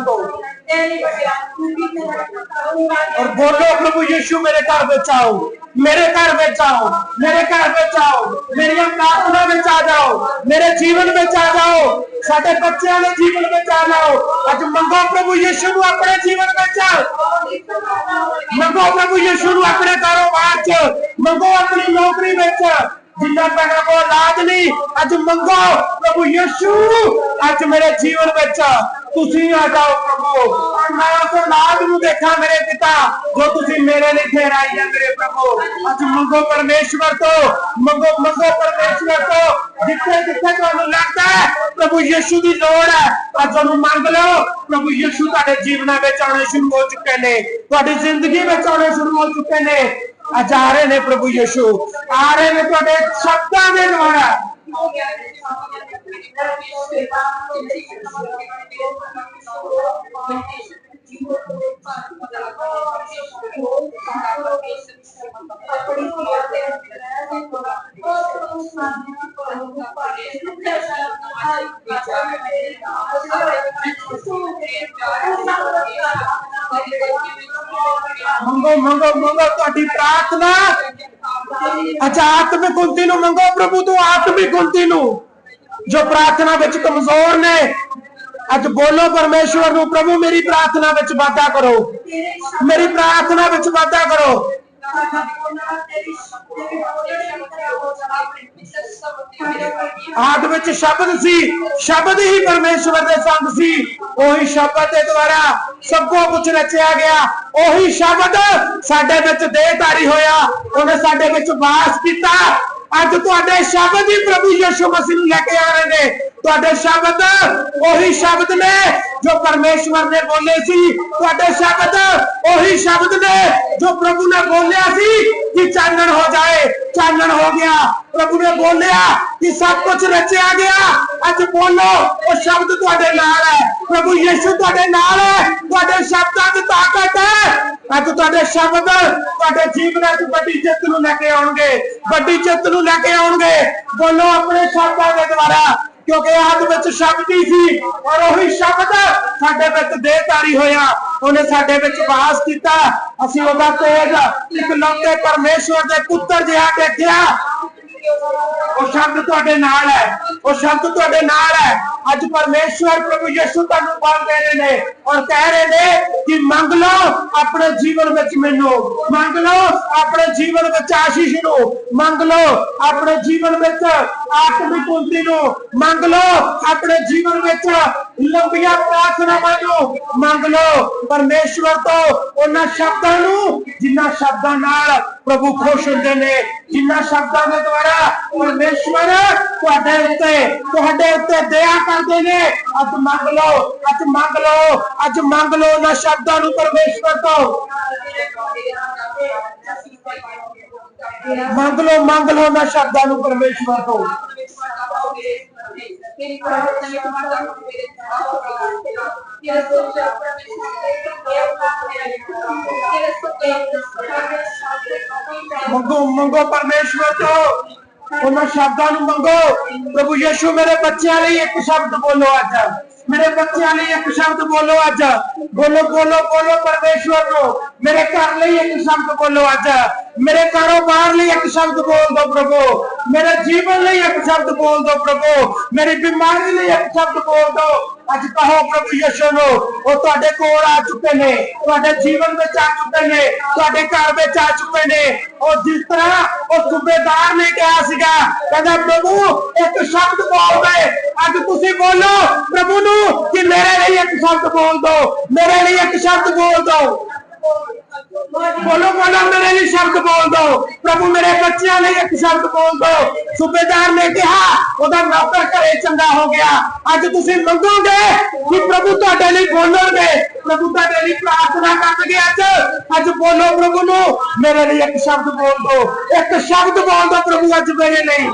दो और बोलो, प्रभु यीशु मेरे घर बचाओ मेरे घर बचाओ मेरे घर बचाओ मेरी प्रार्थना में आ जाओ। मेरे जीवन में आ जाओ। ਸਾਡੇ ਬੱਚਿਆਂ ਦੇ ਜੀਵਨ ਵਿੱਚ ਆ ਜਾਓ ਅੱਜ ਮੰਗੋ ਪ੍ਰਭੂ ਯੀਸ਼ੂ ਨੂੰ ਆਪਣੇ ਜੀਵਨ ਵਿੱਚ ਮੰਗੋ ਪ੍ਰਭੂ ਯੀਸ਼ੂ ਨੂੰ ਆਪਣੇ ਕਾਰੋਬਾਰ 'ਚ ਮੰਗੋ ਆਪਣੀ ਨੌਕਰੀ ਵਿੱਚ ਜਿੰਨਾ ਪੈਣਾ ਕੋ ਇਲਾਜ ਨਹੀਂ ਅੱਜ ਮੰਗੋ ਪ੍ਰਭੂ ਯੀਸ਼ੂ ਅੱਜ ਮੇਰੇ ਜੀਵਨ ਵਿੱਚ ਤੁਸੀਂ ਆ ਜਾਓ ਪ੍ਰਭੂ ਔਰ ਮੈਂ ਉਸ ਔਲਾਦ ਨੂੰ ਦੇਖਾਂ ਮੇਰੇ ਪਿਤਾ ਜੋ ਤੁਸੀਂ ਮੇਰੇ ਲਈ ਠਹਿਰਾਈ ਹੈ ਮੇਰੇ ਪ੍ਰਭੂ ਅੱਜ ਮੰਗੋ ਪਰਮੇਸ਼ਵਰ ਤੋਂ ਮੰਗੋ ਮੰਗੋ ਪਰਮੇਸ਼ਵਰ ਤੋਂ ਜਿੱਥੇ ਜਿੱਥੇ ਤੁਹਾਨੂੰ ਲੱਗਦਾ ਹੈ ਪ੍ਰਭੂ ਯੀਸ਼ੂ ਦੀ ਲੋੜ ਹੈ ਅੱਜ ਉਹਨੂੰ ਮੰਗ ਲਓ ਪ੍ਰਭੂ ਯੀਸ਼ੂ ਤੁਹਾਡੇ ਜੀਵਨਾਂ ਵਿੱਚ ਆਉਣੇ ਸ਼ੁਰੂ ਹੋ ਚੁੱਕੇ ਨੇ ਤੁਹਾਡੀ ਜ਼ਿੰਦਗੀ ਵਿੱਚ ਆਉਣੇ ਸ਼ੁਰੂ ਹੋ ਚੁੱਕੇ ਨੇ ਅੱਜ ਆ ਰਹੇ ਨੇ ਪ੍ਰਭੂ ਯੀਸ਼ੂ ਆ ਰਹੇ ਨੇ ਤੁਹਾਡੇ ਸ਼ਬਦਾਂ ਦੇ ਦੁਆਰਾ ਮੰਗੋ ਮੰਗੋ ਮੰਗੋ ਤੁਹਾਡੀ ਪ੍ਰਾਰਥਨਾ ਅੱਛਾ ਆਤਮਿਕ ਉਨਤੀ ਨੂੰ ਮੰਗੋ ਪ੍ਰਭੂ ਤੋਂ ਆਤਮਿਕ ਉਨਤੀ ਨੂੰ ਜੋ ਪ੍ਰਾਰਥਨਾ ਵਿੱਚ ਕਮਜ਼ੋਰ ਨੇ, ਅੱਜ ਬੋਲੋ ਪਰਮੇਸ਼ਵਰ ਨੂੰ, ਪ੍ਰਭੂ ਮੇਰੀ ਪ੍ਰਾਰਥਨਾ ਵਿੱਚ ਵਾਧਾ ਕਰੋ। ਮੇਰੀ ਪ੍ਰਾਰਥਨਾ ਵਿੱਚ ਵਾਧਾ ਕਰੋ। ਆਦ ਵਿੱਚ ਸ਼ਬਦ ਸੀ, ਸ਼ਬਦ ਹੀ ਪਰਮੇਸ਼ਵਰ ਦੇ ਸੰਗ ਸੀ। ਉਹੀ ਸ਼ਬਦ ਦੇ ਦੁਆਰਾ ਸਭ ਕੁਝ ਰਚਿਆ ਗਿਆ। ਉਹੀ ਸ਼ਬਦ ਸਾਡੇ ਵਿੱਚ ਦੇਹਧਾਰੀ ਹੋਇਆ, ਉਹਨੇ ਸਾਡੇ ਵਿੱਚ ਵਾਸ ਕੀਤਾ। ਅੱਜ ਤੁਹਾਡੇ ਸ਼ਬਦ ਹੀ ਪ੍ਰਭੂ ਯਿਸੂ ਮਸੀਹ ਨੂੰ ਲੈ ਕੇ ਆ ਰਹੇ ਨੇ। ਤੁਹਾਡੇ ਸ਼ਬਦ ਉਹੀ ਸ਼ਬਦ ਨੇ ਜੋ ਪਰਮੇਸ਼ਵਰ ਨੇ ਬੋਲੇ ਸੀ ਤੁਹਾਡੇ ਸ਼ਬਦ ਉਹੀ ਸ਼ਬਦ ਨੇ ਜੋ ਪ੍ਰਭੂ ਨੇ ਬੋਲਿਆ ਸੀ ਕਿ ਚਾਨਣ ਹੋ ਜਾਏ ਚਾਨਣ ਹੋ ਗਿਆ ਪ੍ਰਭੂ ਨੇ ਬੋਲਿਆ ਕਿ ਸਭ ਕੁਝ ਰਚਿਆ ਗਿਆ ਅੱਜ ਬੋਲੋ ਉਹ ਸ਼ਬਦ ਤੁਹਾਡੇ ਨਾਲ ਹੈ ਪ੍ਰਭੂ ਯਿਸੂ ਤੁਹਾਡੇ ਨਾਲ ਹੈ ਤੁਹਾਡੇ ਸ਼ਬਦਾਂ 'ਚ ਤਾਕਤ ਹੈ ਅੱਜ ਤੁਹਾਡੇ ਸ਼ਬਦ ਤੁਹਾਡੇ ਜੀਵਨਾਂ 'ਚ ਵੱਡੀ ਜਿੱਤ ਨੂੰ ਲੈ ਕੇ ਆਉਣਗੇ ਵੱਡੀ ਜਿੱਤ ਨੂੰ ਲੈ ਕੇ ਆਉਣਗੇ ਬੋਲੋ ਆਪਣੇ ਸ਼ਬਦਾਂ ਦੇ ਦੁਆਰਾ ਕਿਉਂਕਿ ਆਦ ਵਿੱਚ ਸ਼ਬਦ ਹੀ ਸੀ? ਔਰ ਉਹੀ ਸ਼ਬਦ ਸਾਡੇ ਵਿੱਚ ਦੇਹਧਾਰੀ ਹੋਇਆ। ਉਹਨੇ ਸਾਡੇ ਵਿੱਚ ਵਾਸ ਕੀਤਾ। ਅਸੀਂ ਉਹਦਾ ਤੇਜ ਇਕਲੌਤੇ ਪਰਮੇਸ਼ਵਰ ਦੇ ਪੁੱਤਰ ਜਿਹਾ ਦੇਖਿਆ। ਉਹ ਸ਼ਬਦ ਤੁਹਾਡੇ ਨਾਲ ਹੈ। ਉਹ ਸ਼ਬਦ ਤੁਹਾਡੇ ਨਾਲ ਹੈ। ਅੱਜ ਪਰਮੇਸ਼ਵਰ ਪ੍ਰਭੂ ਯਿਸੂ ਤੁਹਾਨੂੰ ਬਲ ਦੇ ਰਹੇ ਨੇ ਔਰ ਕਹਿ ਰਹੇ ਨੇ ਕਿ ਮੰਗ ਲਓ ਆਪਣੇ ਜੀਵਨ ਵਿੱਚ ਮੈਨੂੰ ਮੰਗ ਲਓ ਆਪਣੇ ਜੀਵਨ ਵਿੱਚ ਆਸ਼ੀਸ਼ ਨੂੰ ਮੰਗ ਲਓ ਆਪਣੇ ਜੀਵਨ ਵਿੱਚ ਆਤਮਿਕ ਉਨਤੀ ਨੂੰ ਮੰਗ ਲਓ ਆਪਣੇ ਜੀਵਨ ਵਿੱਚ ਲੰਬੀਆਂ ਪ੍ਰਾਰਥਨਾਵਾਂ ਨੂੰ ਮੰਗ ਲਓ ਪਰਮੇਸ਼ਵਰ ਤੋਂ ਉਹਨਾਂ ਸ਼ਬਦਾਂ ਨੂੰ ਜਿਨ੍ਹਾਂ ਸ਼ਬਦਾਂ ਨਾਲ ਪ੍ਰਭੂ ਖੁਸ਼ ਹੁੰਦੇ ਨੇ ਜਿਨ੍ਹਾਂ ਸ਼ਬਦਾਂ ਦੇ ਦੁਆਰਾ ਪਰਮੇਸ਼ਵਰ ਤੁਹਾਡੇ ਉੱਤੇ ਤੁਹਾਡੇ ਉੱਤੇ ਦਇਆ ਕਰਦੇ ਨੇ ਅੱਜ ਮੰਗ ਲਓ ਅੱਜ ਮੰਗ ਲਓ ਅੱਜ ਮੰਗ ਲਓ ਉਹਨਾਂ ਸ਼ਬਦਾਂ ਨੂੰ ਪਰਮੇਸ਼ਵਰ ਤੋਂ ਮੰਗ ਲਓ ਮੰਗ ਲਓ ਉਹਨਾਂ ਸ਼ਬਦਾਂ ਨੂੰ ਪਰਮੇਸ਼ਵਰ ਤੋਂ ਮੰਗੋ ਮੰਗੋ ਪਰਮੇਸ਼ਵਰ ਤੋਂ उनमें शब्दों मंगो। प्रभु यशु, मेरे बच्चे लिए एक शब्द बोलो आजा। मेरे बच्चों लिए एक शब्द बोलो अज बोलो बोलो बोलो, परमेश्वर को। मेरे घर लिए एक शब्द बोलो अज मेरे कारोबार लिए एक शब्द बोल दो प्रभु। मेरे जीवन लिए एक शब्द बोल दो प्रभु। मेरी बीमारी लिए एक शब्द बोल दो। ਅੱਜ ਕਹੋ ਪ੍ਰਭੂ ਯਿਸੂ ਨੂੰ, ਉਹ ਤੁਹਾਡੇ ਕੋਲ ਆ ਚੁੱਕੇ ਨੇ, ਤੁਹਾਡੇ ਜੀਵਨ ਵਿੱਚ ਆ ਚੁੱਕੇ ਨੇ, ਤੁਹਾਡੇ ਘਰ ਵਿੱਚ ਆ ਚੁੱਕੇ ਨੇ। ਉਹ ਜਿਸ ਤਰ੍ਹਾਂ ਉਹ ਸੂਬੇਦਾਰ ਨੇ ਕਿਹਾ ਸੀਗਾ, ਕਹਿੰਦਾ, ਪ੍ਰਭੂ, ਇੱਕ ਸ਼ਬਦ ਬੋਲ ਦੇ। ਅੱਜ ਤੁਸੀਂ ਬੋਲੋ, ਪ੍ਰਭੂ ਨੂੰ ਕਿ ਮੇਰੇ ਲਈ ਇੱਕ ਸ਼ਬਦ ਬੋਲ ਦਿਓ ਮੇਰੇ ਲਈ ਇੱਕ ਸ਼ਬਦ ਬੋਲ ਦਿਓ ਬੋਲੋ ਬੋਲੋ, ਮੇਰੇ ਲਈ ਸ਼ਬਦ ਬੋਲ ਦੋ। ਪ੍ਰਭੂ, ਮੇਰੇ ਬੱਚਿਆਂ ਲਈ ਇੱਕ ਸ਼ਬਦ ਬੋਲ ਦੋ। ਸੂਬੇਦਾਰ ਨੇ ਕਿਹਾ, ਉਹਦਾ ਨੌਕਰ ਘਰੇ ਚੰਗਾ ਹੋ ਗਿਆ। ਅੱਜ ਤੁਸੀਂ ਮੰਗੋਗੇ ਕਿ ਪ੍ਰਭੂ ਤੁਹਾਡੇ ਲਈ ਬੋਲਣਗੇ? ਪ੍ਰਭੂ ਤੁਹਾਡੇ ਲਈ ਪ੍ਰਾਰਥਨਾ ਕਰਨਗੇ ਅੱਜ। ਅੱਜ ਬੋਲੋ ਪ੍ਰਭੂ ਨੂੰ, ਮੇਰੇ ਲਈ ਇੱਕ ਸ਼ਬਦ ਬੋਲ ਦੋ। ਇੱਕ ਸ਼ਬਦ ਬੋਲ ਦੋ ਪ੍ਰਭੂ ਅੱਜ ਮੇਰੇ ਲਈ।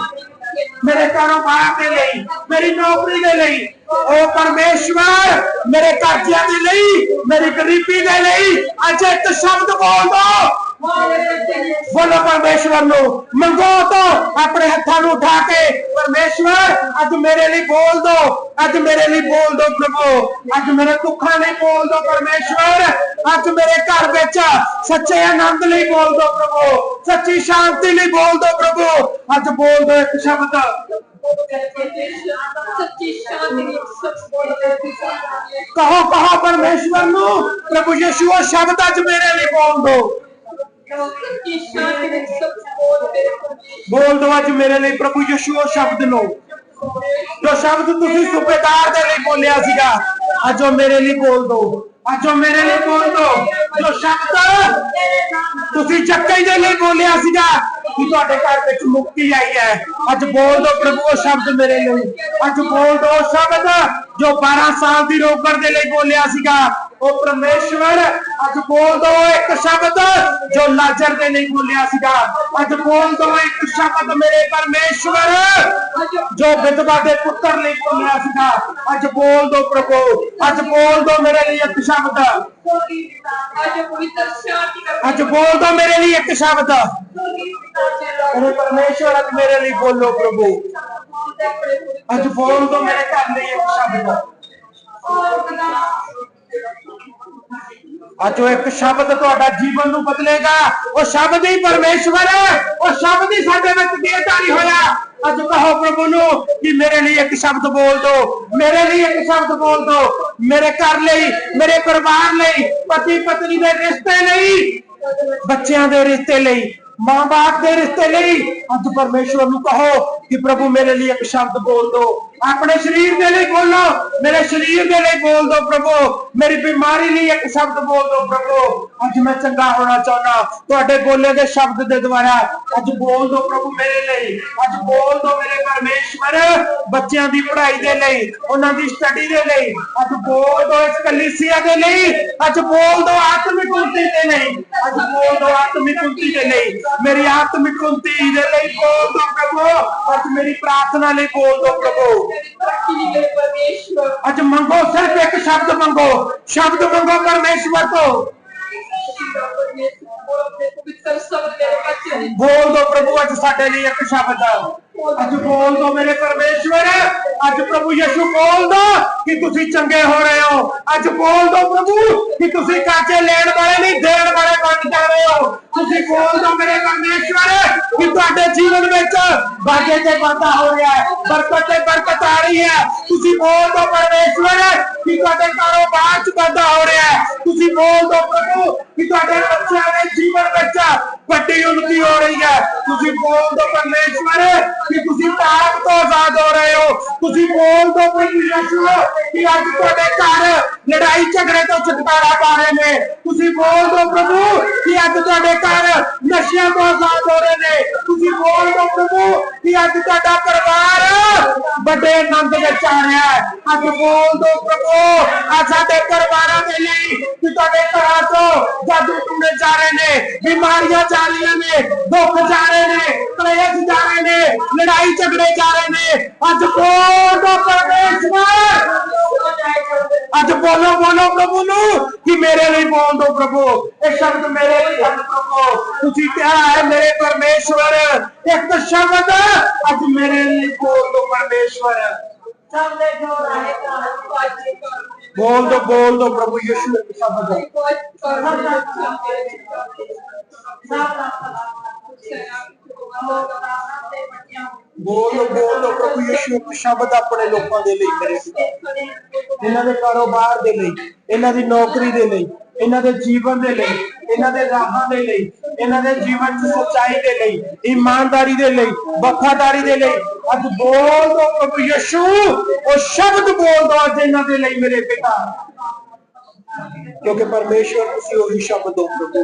मेरे कारोबार दे लिए मेरी नौकरी दे लिए ओ परमेश्वर, मेरे कर्जे के लिए मेरी गरीबी दे लिए अच्छे एक शब्द बोल दो। बोलो परमेश्वर नो मंगो तो अपने हथा नु उठा के, परमेश्वर अज मेरे लिए बोल दो अज मेरे लिए बोल दो प्रभु अज मेरे दुखा नहीं बोल दो परमेश्वर अज मेरे घर बेच सच्चे आनंद लिए बोल दो प्रभु, सच्ची शांति लिए बोल दो प्रभु अज बोल दो एक शब्द। कहो कहो परमेश्वर नु प्रभु यशु शब्द अज मेरे लिए बोल दो। ਬੋਲ ਦੋ ਅੱਜ ਮੇਰੇ ਲਈ ਪ੍ਰਭੂ ਯਿਸੂ ਉਹ ਸ਼ਬਦ ਨੂੰ ਜੋ ਸ਼ਬਦ ਤੁਸੀਂ ਸੂਬੇਦਾਰ ਦੇ ਲਈ ਬੋਲਿਆ ਸੀਗਾ, ਅੱਜ ਉਹ ਮੇਰੇ ਲਈ ਬੋਲ ਦੋ। ਅੱਜ ਉਹ ਮੇਰੇ ਲਈ ਬੋਲ ਦੋ। ਜੋ ਸ਼ਬਦ ਤੁਸੀਂ ਚੱਕੇ ਦੇ ਲਈ ਬੋਲਿਆ ਸੀਗਾ, ਕਿ ਤੁਹਾਡੇ ਘਰ ਵਿੱਚ ਮੁਕਤੀ ਆਈ ਹੈ। ਅੱਜ ਬੋਲ ਦੋ ਪ੍ਰਭੂ ਉਹ ਸ਼ਬਦ ਮੇਰੇ ਲਈ। ਅੱਜ ਬੋਲ ਦੋ ਸ਼ਬਦ ਜੋ 12 ਸਾਲ ਦੀ ਰੋਕਰ ਦੇ ਲਈ ਬੋਲਿਆ ਸੀਗਾ। ਉਹ ਪਰਮੇਸ਼ਵਰ, ਅੱਜ ਬੋਲ ਦੋ ਇੱਕ ਸ਼ਬਦ ਜੋ ਲਾਜ਼ਰ ਦੇ ਲਈ ਬੋਲਿਆ ਸੀਗਾ। ਅੱਜ ਬੋਲ ਦੋ ਇੱਕ ਸ਼ਬਦ ਮੇਰੇ ਪਰਮੇਸ਼ਵਰ, ਜੋ ਵਿਧਵਾ ਦੇ ਪੁੱਤਰ ਲਈ ਬੋਲਿਆ ਸੀਗਾ। ਅੱਜ ਬੋਲ ਦੋ ਪ੍ਰਭੂ, ਅੱਜ ਬੋਲ ਦੋ ਮੇਰੇ ਲਈ ਇੱਕ ਸ਼ਬਦ। ਅੱਜ ਬੋਲ ਦੋ ਮੇਰੇ ਲਈ ਇੱਕ ਸ਼ਬਦ। ਮੇਰੇ ਪਰਮੇਸ਼ਵਰ, ਅੱਜ ਮੇਰੇ ਲਈ ਬੋਲੋ ਪ੍ਰਭੂ। ਅੱਜ ਬੋਲ ਦੋ ਮੇਰੇ ਘਰ ਲਈ ਇੱਕ ਸ਼ਬਦ। ਅੱਜ ਉਹ ਇੱਕ ਸ਼ਬਦ ਤੁਹਾਡਾ ਜੀਵਨ ਨੂੰ ਬਦਲੇਗਾ। ਉਹ ਸ਼ਬਦ ਹੀ ਪਰਮੇਸ਼ਵਰ ਹੈ। ਉਹ ਸ਼ਬਦ ਹੀ ਸਾਡੇ ਵਿੱਚ ਦੇਹਧਾਰੀ ਹੋਇਆ। ਅੱਜ ਕਹੋ ਪ੍ਰਭੂ ਨੂੰ ਕਿ ਮੇਰੇ ਲਈ ਇੱਕ ਸ਼ਬਦ ਬੋਲ ਦੋ। ਮੇਰੇ ਲਈ ਇੱਕ ਸ਼ਬਦ ਬੋਲ ਦੋ। ਮੇਰੇ ਘਰ ਲਈ, ਮੇਰੇ ਪਰਿਵਾਰ ਲਈ ਪਤੀ ਪਤਨੀ ਦੇ ਰਿਸ਼ਤੇ ਲਈ, ਬੱਚਿਆਂ ਦੇ ਰਿਸ਼ਤੇ ਲਈ, ਮਾਂ-ਬਾਪ ਦੇ ਰਿਸ਼ਤੇ ਲਈ। ਅੱਜ ਪਰਮੇਸ਼ਵਰ ਨੂੰ ਕਹੋ ਕਿ ਪ੍ਰਭੂ ਮੇਰੇ ਲਈ ਇੱਕ ਸ਼ਬਦ ਬੋਲ ਦੋ। ਆਪਣੇ ਸਰੀਰ ਦੇ ਲਈ ਬੋਲੋ। ਮੇਰੇ ਸਰੀਰ ਦੇ ਲਈ ਬੋਲ ਦਿਓ ਪ੍ਰਭੂ। ਮੇਰੀ ਬਿਮਾਰੀ ਲਈ ਇੱਕ ਸ਼ਬਦ ਬੋਲ ਦਿਓ ਪ੍ਰਭੂ। ਅੱਜ ਮੈਂ ਚੰਗਾ ਹੋਣਾ ਚਾਹੁੰਦਾ। ਤੁਹਾਡੇ ਬੋਲੇ ਦੇ ਸ਼ਬਦ ਦੇ ਦੁਆਰਾ ਅੱਜ ਬੋਲ ਦਿਓ ਪ੍ਰਭੂ ਮੇਰੇ ਲਈ। ਅੱਜ ਬੋਲ ਦਿਓ ਮੇਰੇ ਪਰਮੇਸ਼ਵਰ ਬੱਚਿਆਂ ਦੀ ਪੜ੍ਹਾਈ ਦੇ ਲਈ, ਉਹਨਾਂ ਦੀ ਸਟੱਡੀ ਦੇ ਲਈ। ਅੱਜ ਬੋਲ ਦਿਓ ਇਸ ਕਲੀਸਿਆ ਦੇ ਲਈ। ਅੱਜ ਬੋਲ ਦਿਓ ਆਤਮਿਕ ਉਨਤੀ ਦੇ ਲਈ। ਅੱਜ ਬੋਲ ਦਿਓ ਆਤਮਿਕ ਉਨਤੀ ਦੇ ਲਈ। ਮੇਰੀ ਆਤਮਿਕ ਉਨਤੀ ਦੇ ਲਈ ਬੋਲ ਦਿਓ ਪ੍ਰਭੂ। ਮੇਰੀ ਪ੍ਰਾਰਥਨਾ ਲਈ ਬੋਲ ਦੋ ਪ੍ਰਭੂ। ਅੱਜ ਮੰਗੋ ਸਿਰਫ ਇੱਕ ਸ਼ਬਦ ਮੰਗੋ। ਸ਼ਬਦ ਮੰਗੋ ਪਰਮੇਸ਼ਵਰ ਤੋਂ। ਬੋਲ ਦੋ ਪ੍ਰਭੂ, ਅੱਜ ਸਾਡੇ ਲਈ ਇੱਕ ਸ਼ਬਦ ਅੱਜ ਬੋਲ ਦੋ ਮੇਰੇ ਪਰਮੇਸ਼ਵਰ, ਅੱਜ ਪ੍ਰਭੂ ਯਿਸੂ ਬੋਲ ਦੋ ਕਿ ਤੁਸੀਂ ਚੰਗੇ ਹੋ ਰਹੇ ਹੋ। ਅੱਜ ਬੋਲ ਦੋ ਪ੍ਰਭੂ ਕਿ ਤੁਸੀਂ ਕਾਚੇ ਲੈਣ ਵਾਲੇ ਨਹੀਂ, ਦੇਣ ਵਾਲੇ ਬਣ ਜਾ ਰਹੇ ਹੋ। ਤੁਸੀਂ ਬੋਲ ਦੋ ਮੇਰੇ ਪਰਮੇਸ਼ਵਰ ਕਿ ਤੁਹਾਡੇ ਜੀਵਨ ਵਿੱਚ ਬਾਗੇ ਤੇ ਵਾਧਾ ਹੋ ਰਿਹਾ ਹੈ, ਬਰਕਤ ਤੇ ਬਰਕਤ ਆ ਰਹੀ ਹੈ। ਤੁਸੀਂ ਬੋਲ ਦੋ ਪਰਮੇਸ਼ਵਰ ਕਿ ਤੁਹਾਡੇ ਕਾਰੋਬਾਰ 'ਚ ਵਾਧਾ ਹੋ ਰਿਹਾ ਹੈ। ਤੁਸੀਂ ਬੋਲ ਦੋ ਪ੍ਰਭੂ ਕਿ ਤੁਹਾਡੇ ਬੱਚਿਆਂ ਦੇ ¡Viva Rachel! ਵੱਡੀ ਉਲਟੀ ਹੋ ਰਹੀ ਹੈ ਤੁਸੀਂ ਬੋਲ ਦੋ ਪਰਮੇਸ਼ਵਰ ਕਿ ਤੁਸੀਂ ਪਾਪ ਤੋਂ ਆਜ਼ਾਦ ਹੋ ਰਹੇ ਹੋ ਤੁਸੀਂ ਬੋਲ ਦੋ ਪਰਮੇਸ਼ਵਰ ਕਿ ਅੱਜ ਤੁਹਾਡੇ ਘਰ ਲੜਾਈ ਝਗੜੇ ਤੋਂ ਛੁਟਕਾਰਾ ਪਾ ਰਹੇ ਨੇ ਤੁਸੀਂ ਬੋਲ ਦੋ ਪ੍ਰਭੂ ਕਿ ਅੱਜ ਤੁਹਾਡੇ ਘਰ ਨਸ਼ਿਆਂ ਤੋਂ ਆਜ਼ਾਦ ਹੋ ਰਹੇ ਨੇ ਤੁਸੀਂ ਬੋਲ ਦੋ ਪ੍ਰਭੂ ਕਿ ਅੱਜ ਤੁਹਾਡਾ ਪਰਿਵਾਰ ਵੱਡੇ ਆਨੰਦ ਵਿੱਚ ਆ ਰਿਹਾ ਹੈ ਅੱਜ ਬੋਲ ਦੋ ਪ੍ਰਭੂ ਅੱਜ ਸਾਡੇ ਪਰਿਵਾਰਾਂ ਦੇ ਲਈ ਕਿ ਤੁਹਾਡੇ ਘਰਾਂ ਤੋਂ ਜਾਦੂ ਟੂਣੇ ਜਾ ਰਹੇ ਨੇ ਬਿਮਾਰੀਆਂ कचारियों ने दुख जा रहे ने क्लेश जा रहे ने, लड़ाई झगड़े जा रहे ने। अज बोलो परमेश्वर अज बोलो बोलो प्रभु नु कि मेरे लिए बोल दो प्रभु। ये शब्द मेरे लिए है प्रभु। तुझी क्या है मेरे परमेश्वर। एक तो शब्द अज मेरे लिए बोल दो परमेश्वर। बोल दो बोल दो प्रभु, यीशु के शब्द ਬੋਲ ਦੋ ਪ੍ਰਭੂ ਯਿਸੂ ਇੱਕ ਸ਼ਬਦ ਬੋਲ ਦੋ ਬੋਲ ਦੋ ਪ੍ਰਭੂ ਯਿਸੂ ਇੱਕ ਸ਼ਬਦ ਆਪਣੇ ਲੋਕਾਂ ਦੇ ਲਈ ਮੇਰੇ ਪਿਤਾ ਇਹਨਾਂ ਦੇ ਕਾਰੋਬਾਰ ਦੇ ਲਈ ਇਹਨਾਂ ਦੀ ਨੌਕਰੀ ਦੇ ਲਈ ਇਹਨਾਂ ਦੇ ਜੀਵਨ ਦੇ ਲਈ ਇਹਨਾਂ ਦੇ ਰਾਹਾਂ ਦੇ ਲਈ ਇਹਨਾਂ ਦੇ ਜੀਵਨ 'ਚ ਸੱਚਾਈ ਦੇ ਲਈ ਇਮਾਨਦਾਰੀ ਦੇ ਲਈ ਵਫਾਦਾਰੀ ਦੇ ਲਈ ਅੱਜ ਬੋਲ ਦੋ ਪ੍ਰਭੂ ਯਿਸੂ ਉਹ ਸ਼ਬਦ ਬੋਲ ਦੋ ਅੱਜ ਇਹਨਾਂ ਦੇ ਲਈ ਮੇਰੇ ਪਿਤਾ ਕਿਉਂਕਿ ਪਰਮੇਸ਼ਵਰ ਤੁਸੀਂ ਉਹੀ ਸ਼ਬਦ ਹੋ ਪ੍ਰਭੂ